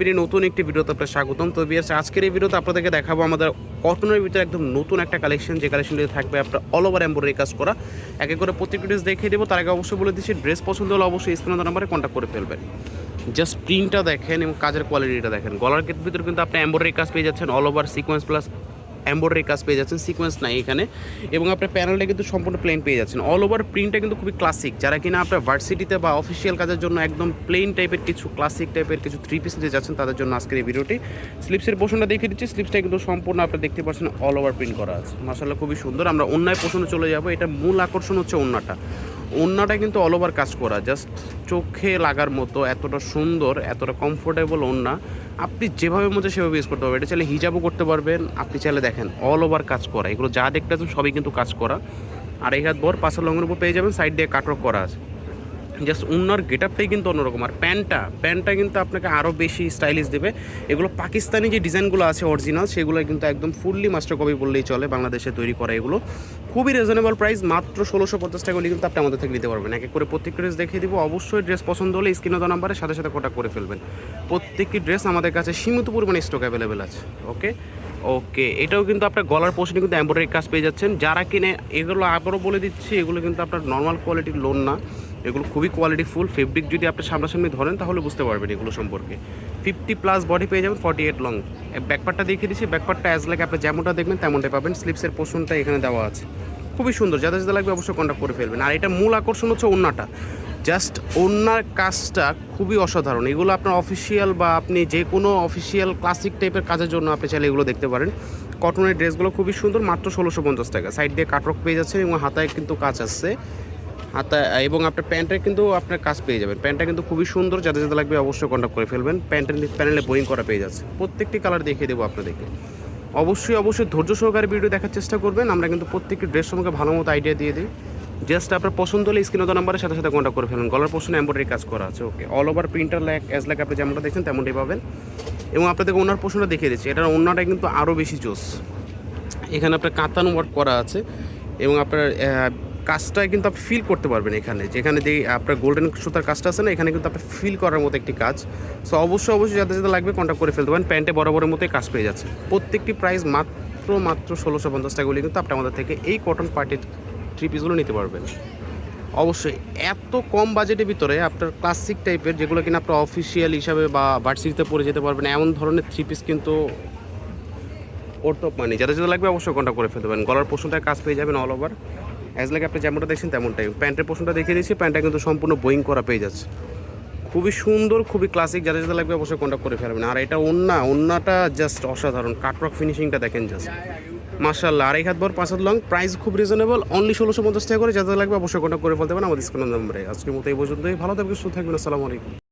BD নতুন একটি আপনার স্বাগতম। তো আজকের আপনাদেরকে দেখাবো আমাদের কটনের ভিতরে একদম নতুন একটা কালেকশন যে থাকবে আপনার ওভার কাজ করা। এক করে দেখিয়ে দেবো। তার আগে অবশ্যই বলে দিচ্ছি ড্রেস পছন্দ হলে অবশ্যই করে ফেলবেন। জাস্ট প্রিন্টটা দেখেন এবং কাজের কোয়ালিটিটা দেখেন। গলার কেট ভিতরে কিন্তু আপনি এম্বয়ডারি কাজ পেয়ে যাচ্ছেন। All over sequence plus embroidery কাজ পেয়ে যাচ্ছেন সিকোয়েন্স নাই এখানে। এবং আপনার প্যানেলটা কিন্তু সম্পূর্ণ প্লেন পেয়ে যাচ্ছেন। অল ওভার প্রিন্টটা কিন্তু খুবই ক্লাসিক যারা কিনা আপনার ভার্সিটিতে বা অফিসিয়াল কাজের জন্য একদম প্লেন টাইপের কিছু ক্লাসিক টাইপের কিছু থ্রি পিস নিতে যাচ্ছেন, তাদের জন্য আজকের এই ভিডিওটি স্লিপসের পোষণটা দেখিয়ে দিচ্ছি। স্লিপসটা কিন্তু সম্পূর্ণ আপনারা দেখতে পাচ্ছেন অল ওভার প্রিন্ট করা আছে। মাসাল্লাহ খুবই সুন্দর। আমরা অন্যায় পোষণে চলে যাব। এটা মূল আকর্ষণ হচ্ছে অন্যটা ওন্নাটা কিন্তু অল ওভার কাজ করা জাস্ট চোখে লাগার মতো, এতটা সুন্দর, এতটা কমফোর্টেবল ওড়না আপনি যেভাবে মতো সেভাবে ইউজ করতে পারবেন। এটা চাইলে হিজাবও করতে পারবেন, আপনি চাইলে দেখেন অল ওভার কাজ করা। এগুলো যা দেখতে সবই কিন্তু কাজ করা। আর এই হাত বর পাশের লঙের উপর পেয়ে যাবেন সাইড দিয়ে কাটরক করা আছে। জাস্ট উন্নার গেট আপটাই কিন্তু অন্যরকম। আর প্যান্টটা প্যান্টটা কিন্তু আপনাকে আরও বেশি স্টাইলিশ দেবে। এগুলো পাকিস্তানি যে ডিজাইনগুলো আছে অরিজিনাল সেগুলো কিন্তু একদম ফুললি মাস্টার কপি বললেই চলে, বাংলাদেশে তৈরি করা এগুলো। খুবই রিজনেবল প্রাইস মাত্র ষোলোশো পঞ্চাশ টাকা হলে কিন্তু আপনি আমাদের থেকে নিতে পারবেন। এক করে প্রত্যেকটি ড্রেস দেখিয়ে দিব। অবশ্যই ড্রেস পছন্দ হলে স্ক্রিনে দেওয়া নাম্বারের সাথে সাথে কন্ট্যাক্ট করে ফেলবেন। প্রত্যেকটি ড্রেস আমাদের কাছে সীমিত পরিমাণে স্টক অ্যাভেলেবেল আছে ওকে ওকে, এটাও কিন্তু আপনার গলার পোষণে কিন্তু এম্ব্রয়ডারি কাজ পেয়ে যাচ্ছেন। যারা কিনে, এগুলো আবারও বলে দিচ্ছি, এগুলো কিন্তু আপনার নর্মাল কোয়ালিটির লোন না। এগুলো খুবই কোয়ালিটি ফুল ফেব্রিক যদি আপনি সামনাসামনি ধরেন, তাহলে বুঝতে পারবেন এগুলো সম্পর্কে। ফিফটি প্লাস বডি পেয়ে যাবেন ফর্টি এইট লং ব্যাকপারটা দেখিয়ে দিচ্ছি ব্যাকপারটা অ্যাজ লাগে আপনি যেমনটা দেখবেন, তেমনটাই পাবেন। স্লিপসের পোষণটা এখানে দেওয়া আছে। খুবই সুন্দর, যাদের যাদের লাগবে অবশ্যই কন্ট্যাক্ট করে ফেলবেন। আর এটা মূল আকর্ষণ হচ্ছে ওন্নাটা জাস্ট ওন্নার কাজটা খুবই অসাধারণ। এগুলো আপনার অফিসিয়াল বা আপনি যে কোনো অফিসিয়াল ক্লাসিক টাইপের কাজের জন্য আপনি চাইলে এগুলো দেখতে পারেন। কটনের ড্রেসগুলো খুবই সুন্দর, মাত্র ষোলোশো পঞ্চাশ টাকা। সাইড দিয়ে কাটরক পেয়ে যাচ্ছেন এবং হাতায় কিন্তু কাজ আসছে হাতা এবং আপনার প্যান্টের কিন্তু আপনার কাজ পেয়ে যাবেন। প্যান্টটা কিন্তু খুবই সুন্দর, যাদের যাদের লাগবে অবশ্যই কন্ট্যাক্ট করে ফেলবেন। প্যান্টের প্যানেলে বোয়িং করা পেয়ে যাচ্ছে। প্রত্যেকটি কালার দেখিয়ে দেবো আপনাদেরকে। অবশ্যই অবশ্যই ধৈর্য সহকারে ভিডিও দেখার চেষ্টা করবেন। আমরা কিন্তু প্রত্যেকটি ড্রেস সম্পর্কে ভালো মতো আইডিয়া দিয়ে দিই। জাস্ট আপনার পছন্দ হলে স্ক্রিন দেওয়া নাম্বারের সাথে সাথে কন্ট্যাক্ট করে ফেলুন। গলার পোর্শনে এম্ব্রয়ডারি কাজ করা আছে okay all over printer lack as ল্যাক আপনি যেমনটা দেখছেন, তেমনটাই পাবেন। এবং আপনাদেরকে ওনার পোর্শনটা দেখিয়ে দিচ্ছি। এটার ওনাটা কিন্তু আরও বেশি জোস। এখানে আপনার কাতান ওয়ার্ক করা আছে। এবং আপনার কাজটা কিন্তু আপনি ফিল করতে পারবেন এখানে। যেখানে যে আপনার গোল্ডেন সুতার কাজটা আছে না, এখানে কিন্তু আপনি ফিল করার মতো একটি কাজ। সো অবশ্যই অবশ্যই যাদের যাদের লাগবে কন্ট্যাক্ট করে ফেলতে পারেন। প্যান্টে বরাবরের মতোই কাজ পেয়ে যাচ্ছে। প্রত্যেকটি প্রাইস মাত্র মাত্র ষোলোশো পঞ্চাশ টাকা হলে কিন্তু আপনি আমাদের থেকে এই কটন পার্টির থ্রি পিসগুলো নিতে পারবেন। অবশ্যই, এত কম বাজেটের ভিতরে আপনার ক্লাসিক টাইপের যেগুলো কিনা আপনার অফিসিয়াল হিসাবে বা ভার্সিটিতে পরে যেতে পারবেন, এমন ধরনের থ্রি পিস কিন্তু ওর টপ মানি যাদের যাদের লাগবে অবশ্যই কন্ট্যাক্ট করে ফেলতে পারেন। গলার পোষণটায় কাজ পেয়ে যাবেন অল ওভার অ্যাজ লাইক আপনি যেমনটা দেখছেন তেমনটাই। প্যান্টের পোষণটা দেখিয়ে দিচ্ছি প্যান্টটা কিন্তু সম্পূর্ণ বোয়িং করা পেয়ে যাচ্ছে। খুবই সুন্দর, খুবই ক্লাসিক যাদের যাদের লাগবে অবশ্যই কন্ট্যাক্ট করে ফেলবেন। আর এটা ওন্না ওন্নাটা জাস্ট অসাধারণ। কাটরক ফিনিশিংটা দেখেন জাস্ট মার্শাল্লাহ আড়াই হাত বর পাঁচ হাত লং প্রাইস খুব রিজনেবল অনলি ষোলোশো পঞ্চাশ টাকা করে, যাদের লাগবে অবশ্যই কন্ট্যাক্ট করে ফেলতে পারেন। আমাদের স্ক্রিন নম্বরে আজকের মতো এই পর্যন্তই। ভালো থাকবে সুস্থ থাকবেন। আসসালামু আলাইকুম।